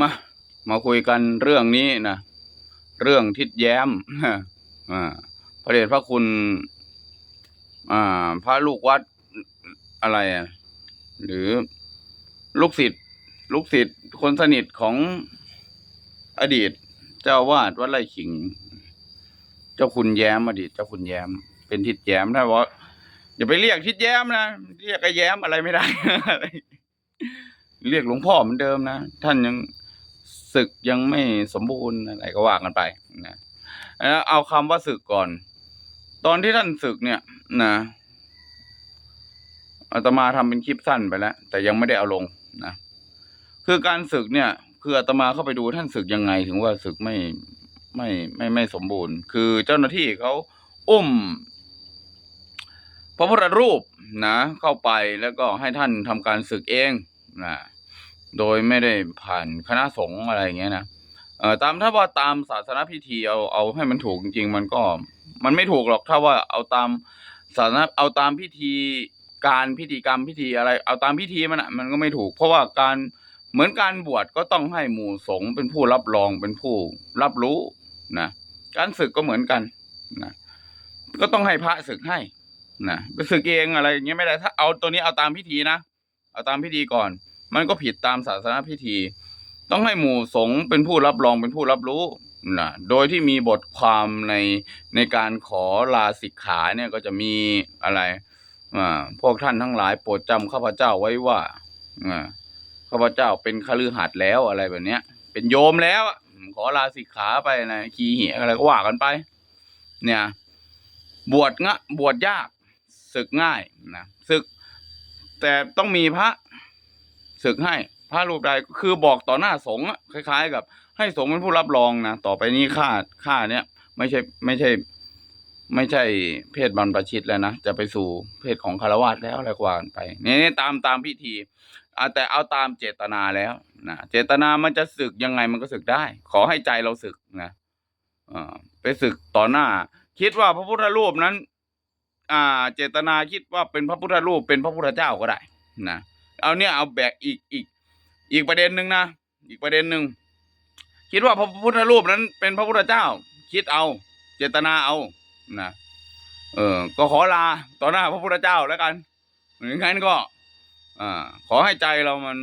มามาคุยกันเรื่องนี้นะเรื่องทิดแย้มอ่าพระเดชพระคุณ อ่า พระลูกวัดอะไรอะหรือลูกศิษย์ลูกศิษย์คนสนิทของอดีต เจ้าวาดวัดไร่ขิง เจ้าคุณแย้มอดีต เจ้าคุณแย้ม เป็นทิดแย้มถ้าว่าอย่าไปเรียกทิดแย้มนะเรียกไอ้แย้มอะไรไม่ได้ เรียกหลวงพ่อเหมือนเดิมนะท่านยัง ศึกยังไม่สมบูรณ์อะไรก็ว่ากันไปนะแล้วเอาคำว่าศึกก่อน ตอนที่ท่านศึกเนี่ยนะอาตมาทำเป็นคลิปสั้นไปแล้ว แต่ยังไม่ได้เอาลงนะคือการศึกเนี่ย คืออาตมาเข้าไปดูท่านศึกยังไง ถึงว่าศึกไม่ไม่ไม่ไม่สมบูรณ์ คือเจ้าหน้าที่เขาอุ้มพระพุทธรูปนะ เข้าไปแล้วก็ให้ท่านทำการศึกเองนะ โดยไม่ได้ผ่านคณะสงฆ์อะไรอย่างเงี้ยนะเอ่อตามถ้าว่าตามศาสนาพิธีเอาเอาให้มันถูกจริงๆมันก็ มันไม่ถูกหรอกถ้าว่าเอาตามศาสนาเอาตามพิธีการพิธีกรรมพิธีอะไร เอาตามพิธีมันอะมันก็ไม่ถูก เพราะว่าการเหมือนการบวชก็ต้องให้หมู่สงฆ์เป็นผู้รับรองเป็นผู้รับรู้นะการศึกก็เหมือนกันนะก็ต้องให้พระศึกให้นะไปศึกเองอะไรอย่างเงี้ยไม่ได้ถ้าเอาตัวนี้เอาตามพิธีนะเอาตามพิธีก่อน มันก็ผิดตามศาสนาพิธี ต้องให้หมู่สงฆ์เป็นผู้รับรองเป็นผู้รับรู้นะโดยที่มีบทความในในการขอลาสิกขาเนี่ยก็จะมีอะไรอ่าพวกท่านทั้งหลายโปรดจำข้าพเจ้าไว้ว่าอ่าข้าพเจ้าเป็นคฤหัสถ์แล้วอะไรแบบเนี้ย เป็นโยมแล้วขอลาสิกขาไปนะขีเหียอะไรก็ว่ากันไป เนี่ย บวชงะบวชยากศึกง่ายนะศึก แต่ต้องมีพระ ศึกให้พระรูปใดคือบอกต่อหน้าสงฆ์คล้าย ๆ กับ ให้สงฆ์เป็นผู้รับรองนะต่อไปนี้ข้าข้าเนี้ยไม่ใช่ไม่ใช่ ไม่ใช่เพศบรรพชิตแล้วนะจะไปสู่เพศของคารวะแล้วอะไรกว่ากันไปนี่ตามตามพิธีอแต่เอาตามเจตนาแล้วนะเจตนามันจะศึกยังไงมันก็ศึกได้ ขอให้ใจเราศึกนะไปศึกต่อหน้า คิดว่าพระพุทธรูปนั้น อ่า เจตนาคิดว่าเป็นพระพุทธรูปเป็นพระพุทธเจ้าก็ได้ นะ เอาเนี่ยเอาแบกอีกอีก อีกประเด็นหนึ่งนะอีกประเด็นหนึ่งคิดว่าพระพุทธรูปนั้นเป็นพระพุทธเจ้า คิดเอา เจตนาเอานะเออ ก็ขอลาต่อหน้าพระพุทธเจ้าแล้วกันเหมือนงั้นก็อ่าขอให้ใจเรามัน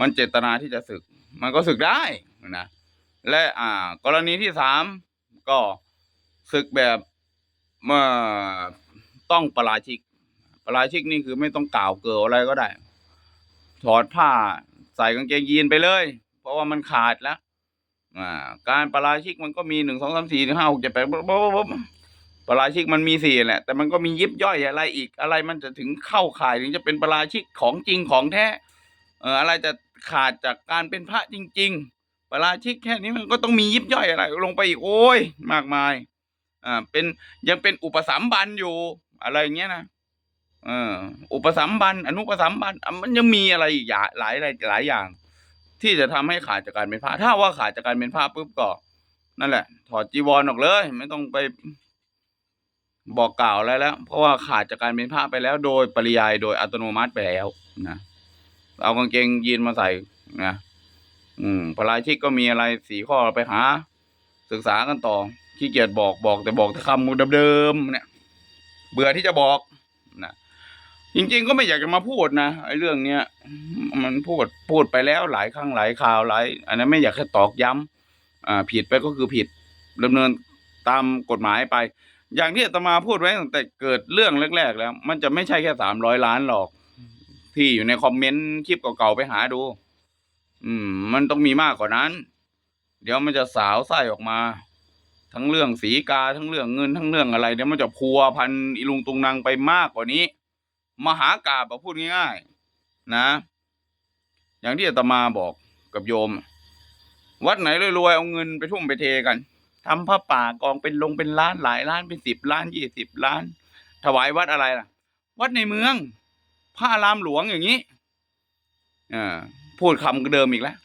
มันเจตนาที่จะศึก มันก็ศึกได้นะและอ่า กรณีที่สามก็ศึกแบบเมื่อต้องประราชิก ปราชิกนี่คือไม่ต้องกล่าวเกลออะไรก็ได้ ถอดผ้าใส่กางเกงยีนไปเลย เพราะว่ามันขาดแล้วการปราชิกมันก็มีหนึ่งสองสามสี่ห้าหกเจ็ดแปดปุ๊บปุ๊บปุ๊บปราชิกมันมีสี่แหละ แต่มันก็มียิบย่อยอะไรอีกอะไรมันจะถึงเข้าข่ายถึงจะเป็นปราชิกของจริงของแท้เอออะไรจะขาดจากการเป็นพระจริง ๆ ปราชิกแค่นี้มันก็ต้องมียิบย่อยอะไร ลงไปอีกโอ้ยมากมาย อ่าเป็นยังเป็นอุปสมบันอยู่อะไรอย่างเงี้ยนะ เอออุปสัมบันอนุปสัมบันมันยังมีอะไรอีกหลายหลายหลายอย่าง ที่จะทำให้ขาดจากการเป็นพระถ้าว่าขาดจากการเป็นพระปุ๊บก็ นั่นแหละ ถอดจีวรออกเลย ไม่ต้องไปบอกกล่าวอะไรแล้ว เพราะว่าขาดจากการเป็นพระไปแล้ว โดยปริยายโดยอัตโนมัติไปแล้วนะเอากางเกงยีนมาใส่นะอืมพระราชิกก็มีอะไรสีข้อไปหา ศึกษากันต่อขี้เกียจบอกบอกแต่บอกแต่คำเดิมๆเนี่ย เบื่อที่จะบอกนะ จริงๆก็ไม่อยากจะมาพูดนะไอ้เรื่องเนี้ยมันพูดพูดไปแล้วหลายครั้งหลายคราวหลาย อันนั้นไม่อยากให้ตอกย้ำอ่า ผิดไปก็คือผิดดำเนินตามกฎหมายไป อย่างที่อาตมาพูดไว้ตั้งแต่เกิดเรื่องแรก ๆ แล้ว มันจะไม่ใช่แค่สามร้อยล้านหรอก ที่อยู่ในคอมเมนต์คลิปเก่าๆไปหาดู อืม มันต้องมีมากกว่านั้น เดี๋ยวมันจะสาวไส้ออกมา ทั้งเรื่องสีกาทั้งเรื่องเงินทั้งเรื่องอะไรเดี๋ยวมันจะพัวพันอีลุงตุงนางไปมากกว่านี้ มหากาบอะพูดง่ายๆนะ อย่างที่อาตมาบอกกับโยม วัดไหนรวยๆเอาเงินไปทุ่มไปเทกันทำผ้าป่ากองเป็นลงเป็นล้านหลายล้านเป็นสิบล้านยี่สิบล้าน ถวายวัดอะไรล่ะ วัดในเมืองพระอารามหลวงอย่างนี้อ่าพูดคำเดิมอีกแล้ว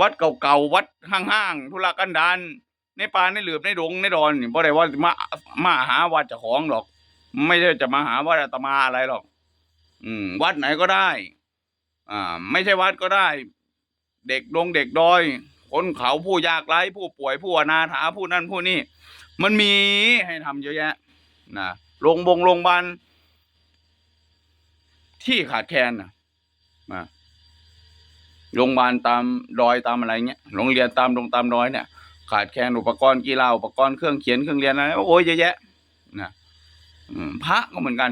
วัดเก่าๆวัดห้างๆธุรกันดารในป่าในเหลือบในดงในดอนนี่บ่ได้ว่ามามาหาวัดเจ้าของหรอก ไม่ใช่จะมาหาวัดอาตมาอะไรหรอก อืม วัดไหนก็ได้ อ่า ไม่ใช่วัดก็ได้ เด็กดงเด็กดอย คนเขาผู้ยากไร้ผู้ป่วยผู้อนาถาผู้นั่นผู้นี่มันมีให้ทำเยอะแยะนะโรงบงโรงพยาบาลที่ขาดแคลนนะมาโรงพยาบาลตามดอยตามอะไรเงี้ยโรงเรียนตามโรงตามดอยเนี่ย ขาดแคลนอุปกรณ์กีฬาอุปกรณ์เครื่องเขียนเครื่องเรียนอะไรโอ้ยเยอะแยะนะพระก็เหมือนกัน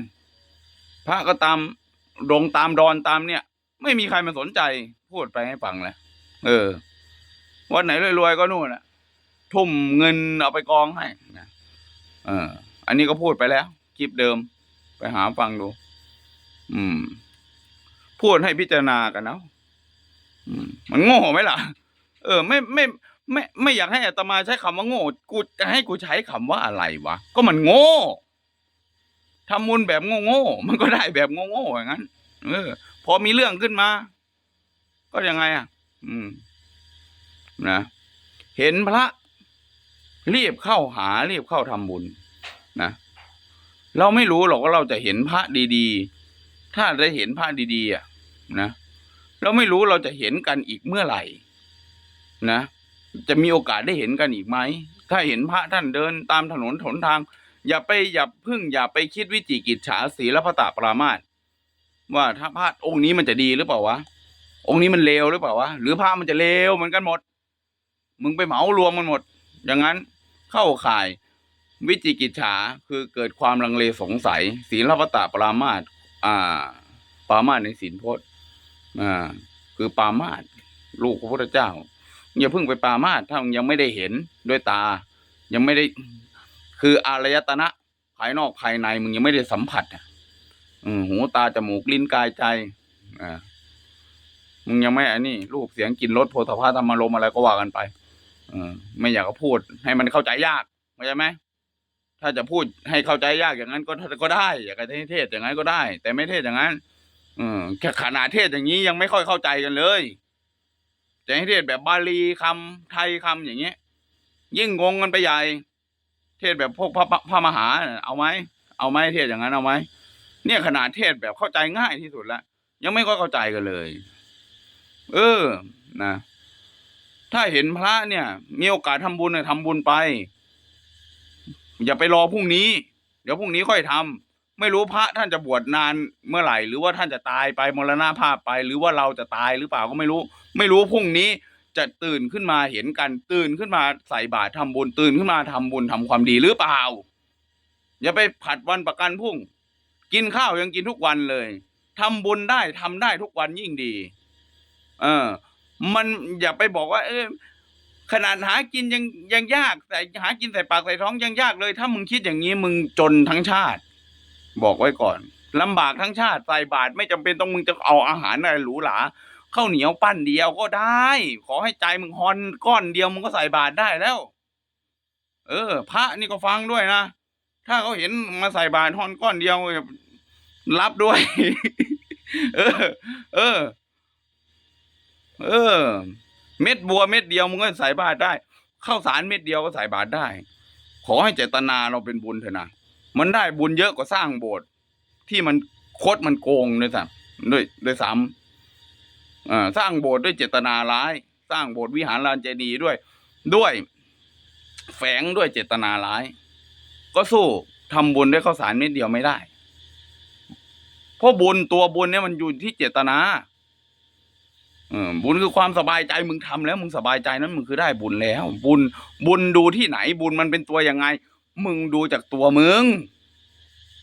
ระก็ตามดงตามดอนตามเนี่ย ไม่มีใครมาสนใจ พูดไปให้ฟังแหละเออวันไหนรวยๆก็นู่นน่ะทุ่มเงินเอาไปกองให้นะเออ อันนี้ก็พูดไปแล้วคลิปเดิม ไปหาฟังดู อืม พูดให้พิจารณากันเนาะอืมมันโง่ไหมล่ะ เออ ไม่ไม่ ไม่ไม่อยากให้อาตมาใช้คำว่าโง่ กูจะให้กูใช้คำว่าอะไรวะ ก็มันโง่ ทำมุญแบบโง่ๆมันก็ได้แบบโง่ๆอย่างนั้นเออ พอมีเรื่องขึ้นมา ก็ยังไงอะ อืม นะเห็นพระรีบเข้าหารีบเข้าทำบุญนะเราไม่รู้หรอกว่าเราจะเห็นพระดีๆ ถ้าได้เห็นพระดีๆอะนะเราไม่รู้เราจะเห็นกันอีกเมื่อไหร่นะจะมีโอกาสได้เห็นกันอีกไหม ถ้าเห็นพระท่านเดินตามถนนถนทาง อย่าไปอย่าพึ่งอย่าไปคิดวิจิกิจฉาศีลพระตาปรามาสว่าถ้าพระองค์นี้มันจะดีหรือเปล่าวะองค์นี้มันเลวหรือเปล่าวะหรือพระมันจะเลวเหมือนกันหมด มึงไปเหมารวมมันหมด อย่างนั้นเข้าข่าย วิจิกิจฉาคือเกิดความลังเลสงสัย ศีลพระตาปรามาสอ่า ปรามาสในศีลพจน์อ่า คือปรามาสลูกพระพุทธเจ้าอย่าเพิ่งไปปรามาสถ้ายังไม่ได้เห็นด้วยตา ยังไม่ได้ คืออารยตนะภายนอกภายในมึงยังไม่ได้สัมผัสอะอืมหูตาจมูกลิ้นกายใจอ่ามึงยังไม่อันนี้รูปเสียงกลิ่นรสโพธาภาธรรมารมอะไรก็ว่ากันไปออไม่อยากจะพูด ให้มันเข้าใจยากเข้าใจไหมถ้าจะพูดให้เข้าใจยากอย่างนั้นก็ก็ได้ อยากจะให้เทศอย่างนั้นก็ได้ แต่ไม่เทศอย่างนั้นเออแค่ขนาดเทศอย่างนี้ยังไม่ค่อยเข้าใจกันเลยจะให้เทศแบบบาลีคำไทยคำอย่างเงี้ยยิ่งงงกันไปใหญ่ เทศแบบพวกพระพระมหา เอาไหมเอาไหมเทศอย่างนั้นเอาไหมเนี่ยขนาดเทศแบบเข้าใจง่ายที่สุดแล้วยังไม่ค่อยเข้าใจกันเลย เออนะถ้าเห็นพระเนี่ย มีโอกาสทำบุญเนี่ยทำบุญไป อย่าไปรอพรุ่งนี้ เดี๋ยวพรุ่งนี้ค่อยทำไม่รู้พระท่านจะบวชนานเมื่อไหร่ หรือว่าท่านจะตายไปมรณภาพไป หรือว่าเราจะตายหรือเปล่าก็ไม่รู้ ไม่รู้พรุ่งนี้ จะตื่นขึ้นมาเห็นกัน ตื่นขึ้นมาใส่บาตรทำบุญตื่นขึ้นมาทำบุญทำความดีหรือเปล่า อย่าไปผัดวันประกันพรุ่ง กินข้าวยังกินทุกวันเลยทำบุญได้ทำได้ทุกวันยิ่งดี เออ มันอย่าไปบอกว่า เออขนาดหากินยังยังยากแต่หากินใส่ปากใส่ท้องยังยากเลย ถ้ามึงคิดอย่างนี้มึงจนทั้งชาติ บอกไว้ก่อนลำบากทั้งชาติใส่บาตรไม่จำเป็นต้องมึงจะเอาอาหารอะไรหรูหรา ข้าวเหนียวปั้นเดียวก็ได้ ขอให้ใจมึงฮอนก้อนเดียวมึงก็ใส่บาตรได้แล้ว เออ พระนี่ก็ฟังด้วยนะ ถ้าเขาเห็นมาใส่บาตรฮอนก้อนเดียวรับด้วย เออ เออ เออ เม็ดบัวเม็ดเดียวมึงก็ใส่บาตรได้ข้าวสารเม็ดเดียวก็ใส่บาตรได้ ขอให้เจตนาเราเป็นบุญเถอะนะมันได้บุญเยอะกว่าสร้างโบสถ์ที่มันโคตรมันโกงด้วยซ้ำด้วยด้วยซ้ำ สร้างโบสถ์ด้วยเจตนาร้าย สร้างโบสถ์วิหารลานเจดีย์ด้วย ด้วยแฝงด้วยเจตนาร้าย ก็สู้ทำบุญด้วยข้าวสารเม็ดเดียวไม่ได้ เพราะบุญตัวบุญเนี่ยมันอยู่ที่เจตนาบุญคือความสบายใจมึงทำแล้ว มึงสบายใจนั้นมึงคือได้บุญแล้ว บุญบุญดูที่ไหนบุญมันเป็นตัวยังไง มึงดูจากตัวมึง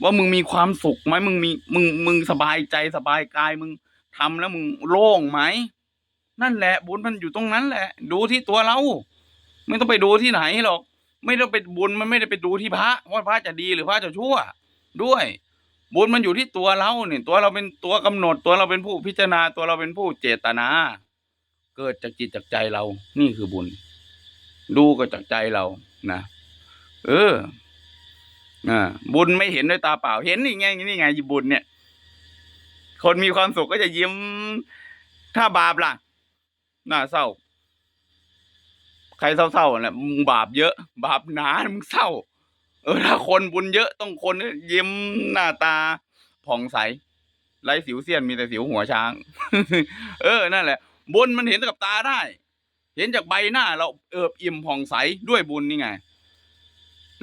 ว่ามึงมีความสุขไหมมึงมีมึงมึงสบายใจสบายกายมึง ทำแล้วมึงโล่งไหมนั่นแหละบุญมันอยู่ตรงนั้นแหละ ดูที่ตัวเรา ไม่ต้องไปดูที่ไหนหรอก ไม่ต้องไปบุญมันไม่ได้ไปดูที่พระว่าพระจะดีหรือพระจะชั่ว ด้วย บุญมันอยู่ที่ตัวเราเนี่ย ตัวเราเป็นตัวกำหนดตัวเราเป็นผู้พิจารณาตัวเราเป็นผู้เจตนา เกิดจากจิตจากใจเรา นี่คือบุญ ดูก็จากใจเรานะเอออ่าบุญไม่เห็นด้วยตาเปล่าเห็นนี่ไงนี่ไงบุญเนี่ย คนมีความสุขก็จะยิ้ม ถ้าบาปล่ะน่าเศร้า ใครเศร้าๆแหละมึงบาปเยอะ บาปหนามึงเศร้า เออถ้าคนบุญเยอะต้องคนยิ้มหน้าตาผ่องใสไร้สิวเซียนมีแต่สิวหัวช้าง เออนั่นแหละ บุญมันเห็นกับตาได้ เห็นจากใบหน้า เราเอิบอิ่มผ่องใสด้วยบุญนี่ไง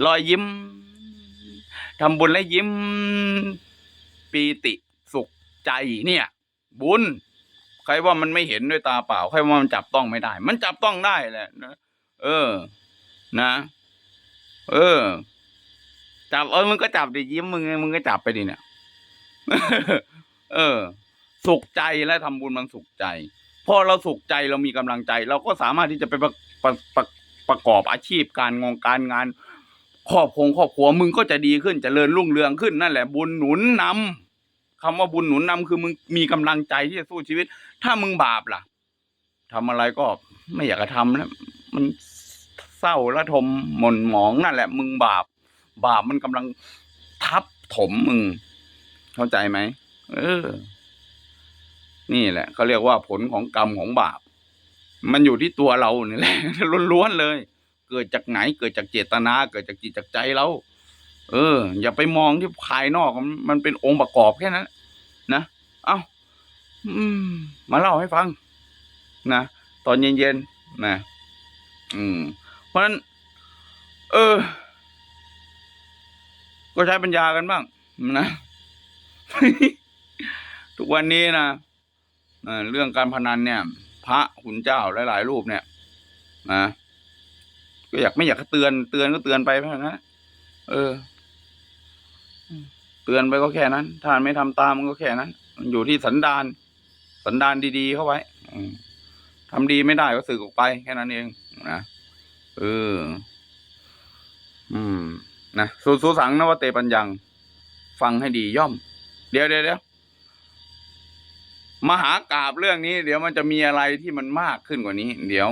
รอยยิ้มทำบุญและยิ้มปีติ ใจเนี่ย บุญ ใครว่ามันไม่เห็นด้วยตาเปล่า ใครว่ามันจับต้องไม่ได้ มันจับต้องได้แหละนะเออ นะ เออ จับเออมึงก็จับดิยิ้มมึงมึงก็จับไปดิเนี่ยเออ สุขใจและทำบุญมันสุขใจพอเราสุขใจเรามีกำลังใจ เราก็สามารถที่จะไปประประประประกอบอาชีพการงงการงานครอบครัวครอบครัวมึงก็จะดีขึ้นจเจริญรุ่งเรืองขึ้นนั่นแหละบุญหนุนนำ คำว่าบุญหนุนนำคือมึงมีกำลังใจที่จะสู้ชีวิต ถ้ามึงบาปล่ะทำอะไรก็ไม่อยากจะทำแล้วมันเศร้าระทมหม่นหมองนั่นแหละ มึงบาป บาปมันกำลังทับถมมึง เข้าใจไหมเออ นี่แหละเขาเรียกว่าผลของกรรมของบาป มันอยู่ที่ตัวเราเนี่ยแหละล้วนๆเลย เกิดจากไหนเกิดจากเจตนา เกิดจากจิตจากใจเราเออ อย่าไปมองที่ภายนอกมันเป็นองค์ประกอบแค่นั้น เอ้าอืม มาเล่าให้ฟัง นะ ตอนเย็นๆนะ อืม เพราะฉะนั้น เออ ก็ใช้ปัญญากันบ้างนะ ทุกวันนี้นะเอ่อเรื่องการพนันเนี่ย พระขุนเจ้าหลายๆรูปเนี่ยนะก็อยากไม่อยากจะเตือนเตือนก็เตือนไปเท่านั้นเออ เตือนไปก็แค่นั้นถ้าไม่ทำตามมันก็แค่นั้นมัน อยู่ที่สันดานสันดานดีๆเข้าไว้ทำดีไม่ได้ก็สึกออกไปแค่นั้นเองนะเออ อืมนะสุสุสังนวเตปัญญัง ฟังให้ดีย่อม เดี๋ยวเดี๋ยวเดี๋ยวมหากราบเรื่องนี้ เดี๋ยวมันจะมีอะไรที่มันมากขึ้นกว่านี้ เดี๋ยว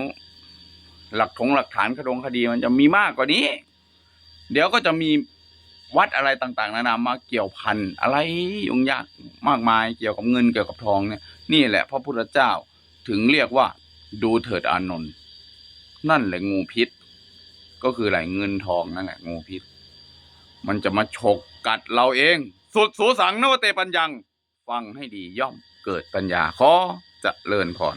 หลักถงหลักฐานคดงคดีมันจะมีมากกว่านี้ เดี๋ยวก็จะมี วัดอะไรต่างๆ นานามาเกี่ยวพันอะไรยุ่งยากมากมายเกี่ยวกับเงินเกี่ยวกับทองเนี่ยนี่แหละพระพุทธเจ้าถึงเรียกว่า ดูเถิดอานนท์นั่นแหละงูพิษ ก็คืออะไรเงินทองนั่นแหละงูพิษ มันจะมาฉกกัดเราเอง สุดสูสังนวเตปัญญัง ฟังให้ดีย่อมเกิดปัญญาขอจะเลิญพร